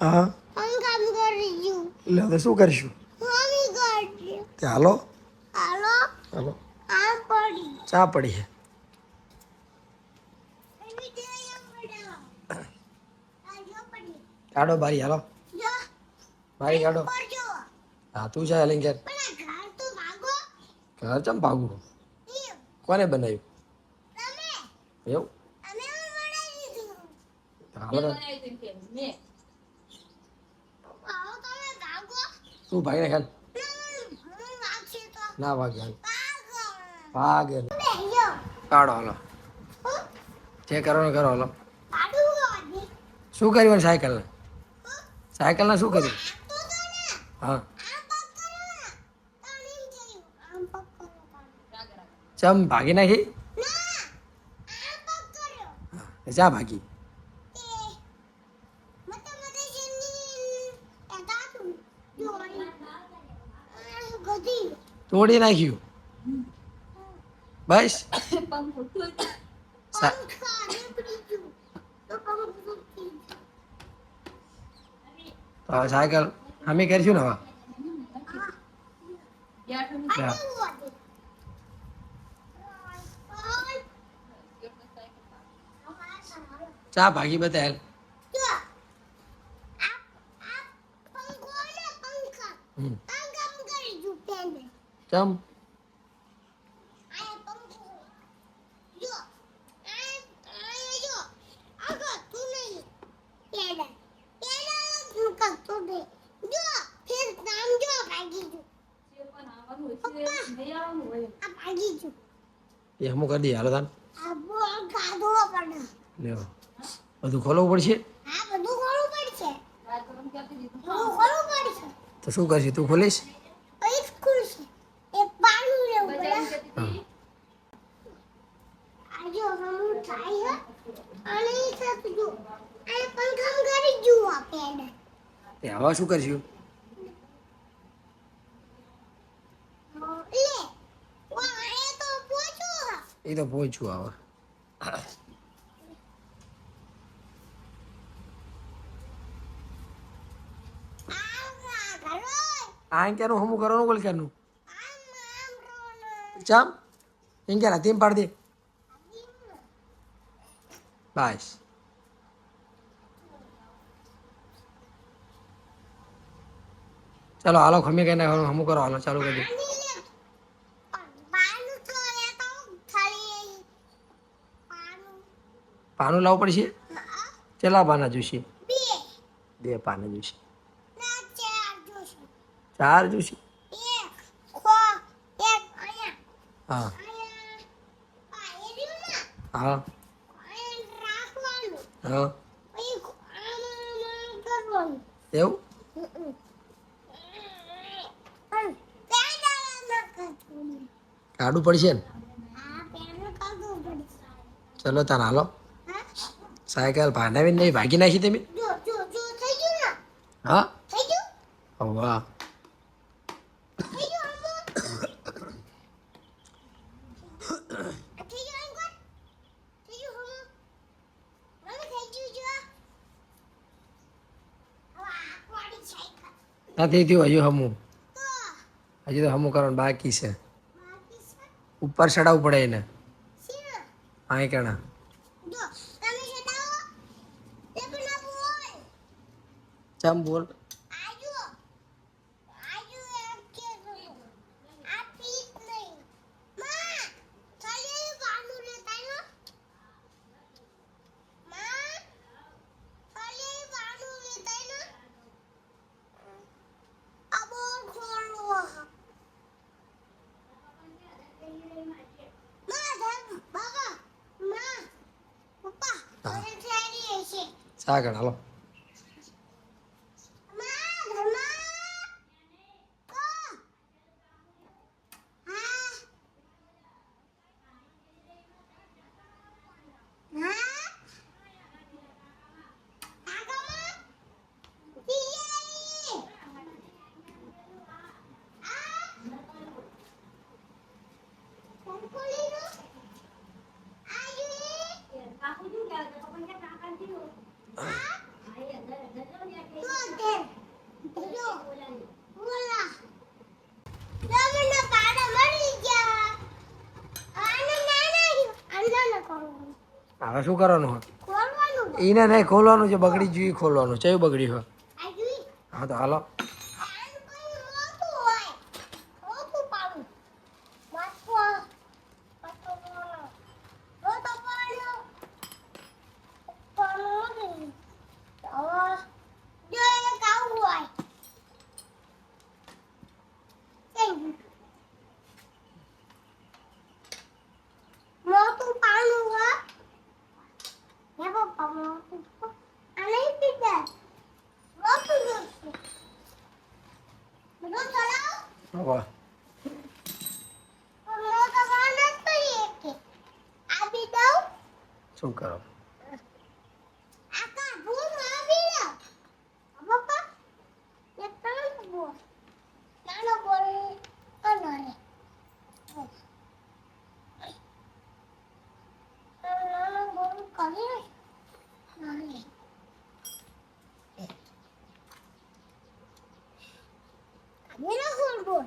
હે. એટલે હવે શું કરીશું? તે હાલો? હાલો? હાલો. ચા પડી છે. કાઢો બારી હાલો. જો. બારી કાઢો. હા તું છે હલિંગ ઘેર ઘર તો ભાગો. ઘર ચમ ભાગું કોને બનાવ્યું? એવું? અમે બનાવી દીધું. હાલો તો. આવો તમે ભાગો તું ભાઈને ખ્યાલ? ના, વાગે હાલ બેહજો કાઢો હલો. હું જે કરો હલો પાડું ગોડી શું કર્યું શું કર્યું? તો ને હા. કરો ને તાણીમ જયું આમ પગ કરો તાણીમ. ચમ ભાગી નાખી? ના કર્યો. હા જા ભાગી. તોડી નાખ્યું. બસ. તો સાયકલ અમે કરીશું ને હવે? ચા ભાગી બતાવેલ હમ પંખા કરી જુ પેન્ડલ ચમ એ હમું કરી દઈએ હાલો તાન. પડશે બધું ખોલવું પડશે? તો શું કરશે? તું ખોલીશ એક ખુરશી એક પાનું લેવું પડે હા આજો હમું થાય હે અને ઈ થતું જો આ પંખામ કરી જુઓ આ પેન્ડલ એ હવે શું કરશું? એ તો પહોંચું હવે. આ ઘરો હમું કરવાનું બોલ આમ ચમ? એમ ક્યાં તેમ પાડી દે. બસ ચાલો હાલો ખમી કઈ નાખવાનું હમું કરો હાલો ચાલુ કરી પાનું લાવવું પડશે? કેટલા ચેલા પાના જોઈશે બે પાના ચાર જોશે. ચાર અહીંયા હા. હા. હા. એવું પણ પેન્ડલ ન કરવું કાઢવું પડશે ને? ચલો તાર હાલો. સાયકલ ભાંડાવી નહીં, ભાગી નાખી તમે? હા? વાહ? નથી થયું હજુ હમું. હજી તો હમું કરવાનું બાકી છે? ઉપર ચડાવવું પડે એને. હા કણા. ચમ બોલ. ah 来了。હવે શું કરવાનું હોય? એને નહીં ખોલવાનું છે બગડી જોઈએ ખોલવાનું છે. બગડી હોય? હા તો હાલો આન કોઈ મોટું હોય મોટું પાડું માથું પાટો બોલો મોટો પાડો પાડો નથી હવે જો એને કાવું હોય કેમ મોટું પાડું હોય હે પપ્પા મોટું આ નહીં પીતા મોટું જોઈશે બધું ચલાવો હવે હું તો મને તો એક આપી દઉં શું કરો આકા ભૂલ આપી દઉં પપ્પા એક ત્રણ બોલ નાનો બોલ કનો રે નાનો બોલ કરી નાની મેરો બોલ બોલ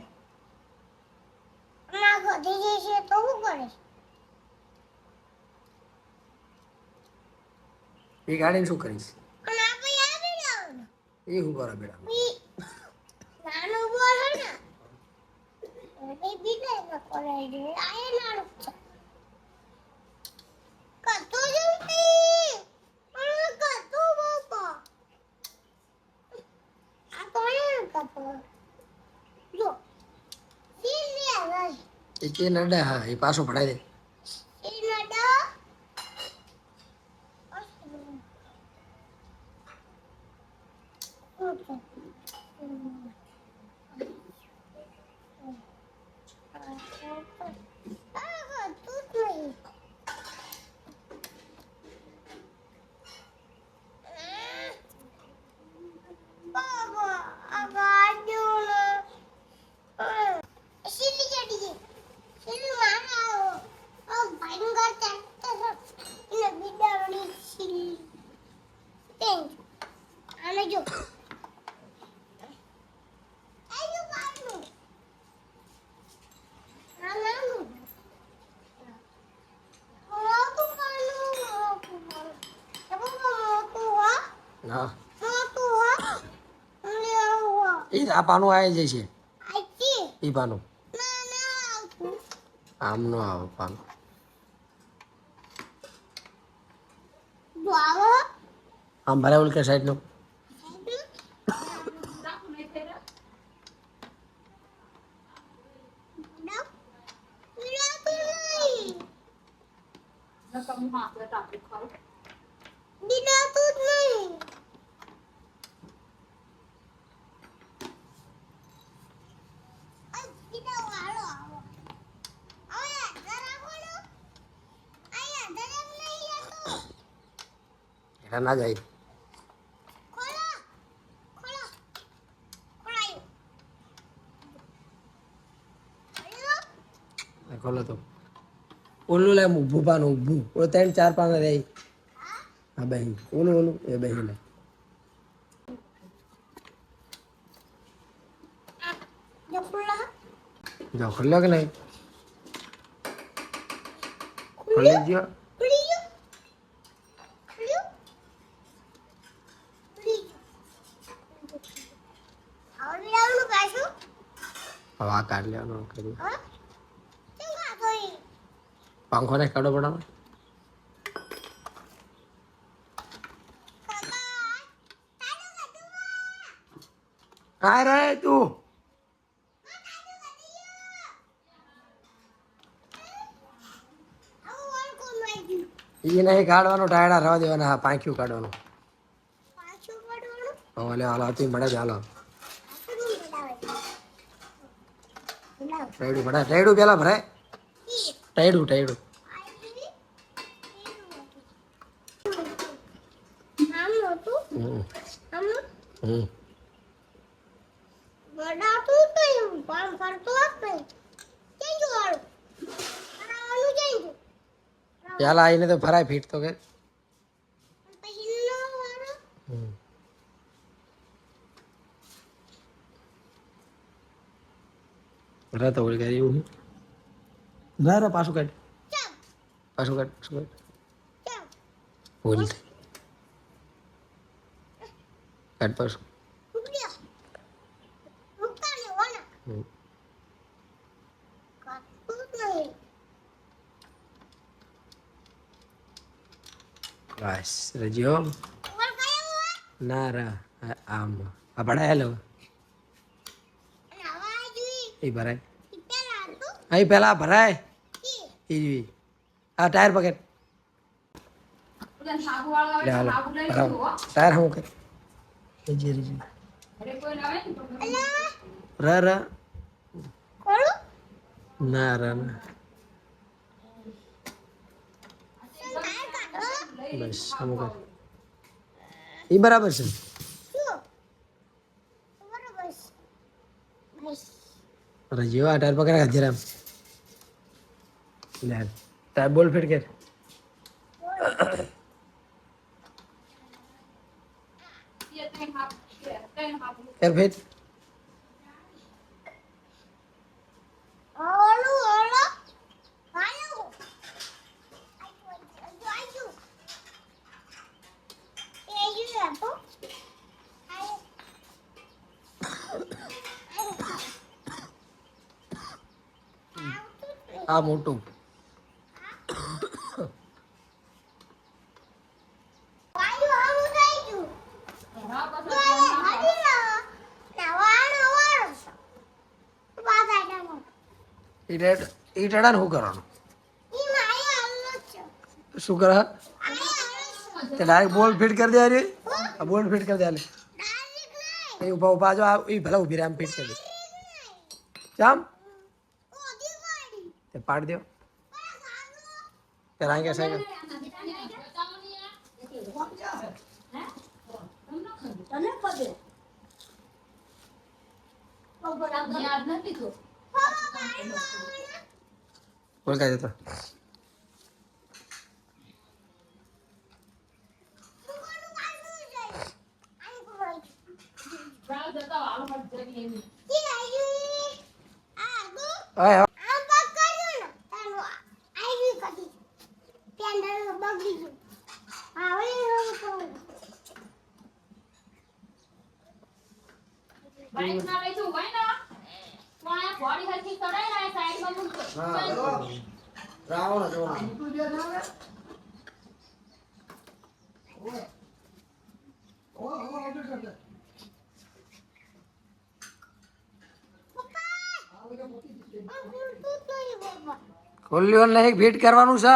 ના ગધી જશે તો શું કરે એ ગાડીને શું કરીશ? એ હું કરો બેટા. નાનો બોલ હે એ પાછો કરાય દે. એ આ પાનું આવી જાય છે. એ પાનું. આમ નો આવે પાનું. આમ ભલે ઓલ કે સાઈડનું ના જાય? ખોલો તો. ઓલું લે ઊભું પાનું, ઊભું. ઓલું ત્રણ ચાર પાન રહે. હા બહી. ઓલું ઓલું, એ બહી લે. જો ખુલ્લો કે નહીં? ખોલી ગયો હવે આ કાઢ લેવાનો કરી પંખો ને કાઢો પડાવો કાય રે તું? એ નહીં કાઢવાનું ટાયડા રવા દેવાના હા પાંખ્યું કાઢવાનું. હવે હાલો હતી મળે જ હાલો ટાયડું ભરાય ટાયડું પેલા ભરાય ટાયડું ટાયડું હમ હમ વડાતું જ નહીં કામ કરતો જ નહીં ક્યાં પેલા ભરાય ક્યાં છે પેલા આવીને તો ભરાય ફીટ તો કે પછી નો વારો હમ. રાતો વળી કાંઈ એવું નહીં. ના રા પાછું કાઢ. પાછું કાઢ પાછું કાઢ. બોલ કાઢ પાછું. બસ રજ્યો ના, રા આમ. આ ભરાય લો. અને આવા જોઈ એ ભરાય. પેલા અહીં પેલા ભરાય. એ જોઈ. આ ટાયર પકેટ ટાયર હું કઈ રજી રજી. રા રા. ના રા ના. બસ અમુક એ બરાબર છે. શું? બરોબર છે. બસ. રજીઓ આ ટાયર પકડ હજરામ લે. ટાયર બોલ ફિટ કર કર ફિટ ઓળું ઓળો હાલો આજો આજો એ ju આપો આયો આ મોટું વાયુ આવું થઈ ગયું હવે હરી રહ્યો નવાનો વાળો છે પાછા ડામો એ ટાયર એ ટાયર શું કરવાનું ઈ માય આલો છે શું કરે આય આલો છે તે ડાયરેક્ટ બોલ ફિટ કરી દે અરે આ બોલ ફિટ કરી દે હાલે ડાયરેક્ટ નહીં એ ઊભા ઊભા જો આ એ ભલે ઊભી રહે આમ ફિટ કરી દે ચામ ઓધી વાળી તે પાડ દો પર ગાનો સાહેબ રાંગે સાયકલ બોલ કાઢ દેતો અય હવે બાઈક ના લઈ જવું હોય ને તો આ ઘોડી હરખી ચડાઈ ને આ સાઈડમાં મૂકજો. રાવણ ખુલ્લી નહીં ફિટ કરવાનું છે.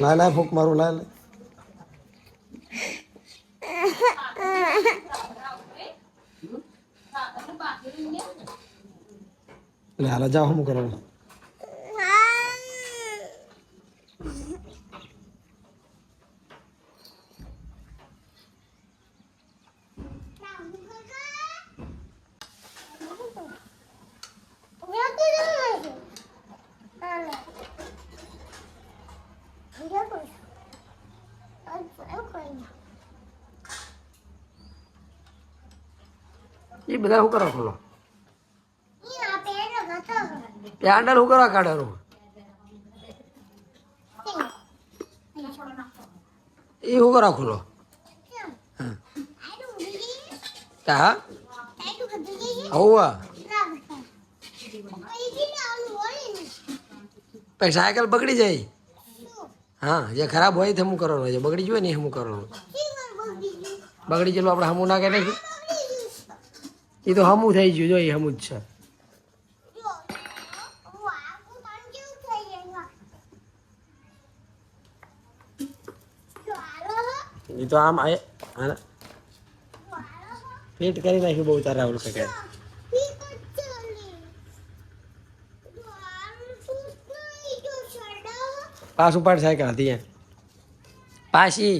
લાય લાય ફૂક મારું લાય હા, એટલે હાલ જાઓ હું કરવાનું. એ બધા શું કરવા ખોલો? પેન્ડલ શું કરવા કાઢવાનું એ શું કરવા ખોલો? હા? હોવા. પછી સાયકલ બગડી જાય? હા જે ખરાબ હોય તે હું કરવાનું જે બગડી જોઈએ ને એ હું કરવાનું. બગડી ગયેલું આપણે હમું ના કહે એ તો હમું થઈ ગયું જો એ હમું જ છે. એ તો આમ ફિટ કરી નાખ્યું બહુ તારા રાહુલ કાકા પાસ કચ્ચો લે આમ સૂટ નહીં જો સડા પાછું પાડ સાયકલ હતી પાછી.